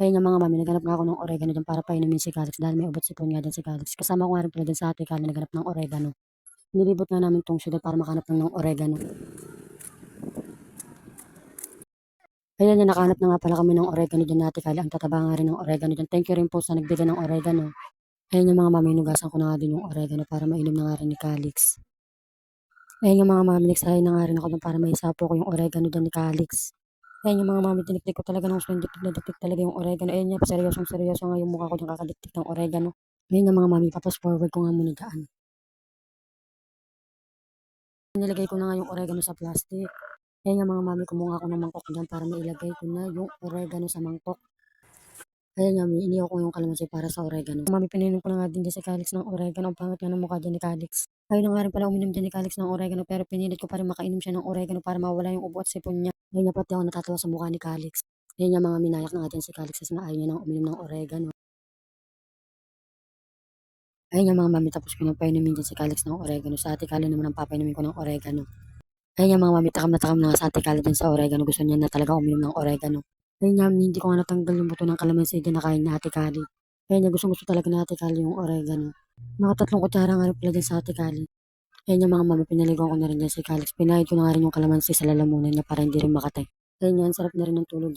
Ayun nga mga mami, naghanap nga ako ng oregano dyan para painumin si Calix dahil may ubat sipon nga dyan si Calix. Kasama ko nga rin pala dyan sa ate Kali naghanap ng oregano. Nilibot nga namin tong syudad para makahanap lang ng oregano. Ayan yan, nakahanap na nga pala kami ng oregano dyan natin Kali. Ang tataba nga rin ng oregano dyan. Thank you rin po sa nagbigay ng oregano. Ayan yung mga mami, nugasan ko na nga din yung oregano para mainom na nga rin ni Calix. Ayan yung mga mami, nagsahay na nga rin ako para may sapo ko yung oregano dyan ni Calix. Ayan yung mga mami, tiniktik ko talaga ng swing, diktik na diktik talaga yung oregano. Ayan yan, seryosong seryoso nga yung mukha ko dyan kakadiktik ng oregano. Ayan yung mga mami, tapos forward ko nga muna dyan. Nilagay ko na nga yung oregano sa plastic. Ayan yung mga mami, kumuha ako ng mangkok dyan para mailagay ko na yung oregano sa mangkok. Ayan nga, may inihaw ko yung kalamansi para sa oregano. Mami, pininom ko na nga din dyan si Calix ng oregano. Ang pangit nga ng mukha dyan ni Calix. Ayun na nga rin pala uminom dyan ni Calix ng oregano pero pinilit ko pa rin makainom siya ng oregano para mawala yung ubo at sipon niya. Ayun nga pati ako natatawa sa mukha ni Calix. Ayun nga mga minayak na nga dyan si Calix nga ayaw niya nang uminom ng oregano. Ayun nga mga mami tapos ko nang painumin dyan si Calix ng oregano. Sa ate Kali naman ang papainumin ko ng oregano. Ayun nga mga mami takam na takam na sa ate Kali dyan sa oregano. Gusto niya na talaga uminom ng oregano. Ayun nga, hindi ko nga natanggal yung buto ng kalamansi din na kain na ate Kali. Ayun nga, gusto gusto talaga na ate Kali yung oregano. Nakatatlong kutsara nga rin pala dyan sa ate Kali. Ayun yung mga mama, pinaligaw ko na rin dyan si Calix. Pinahid ko na nga rin yung kalamansi sa lalamunan niya para hindi rin makatay. Ayun yan, sarap na rin ng tulog.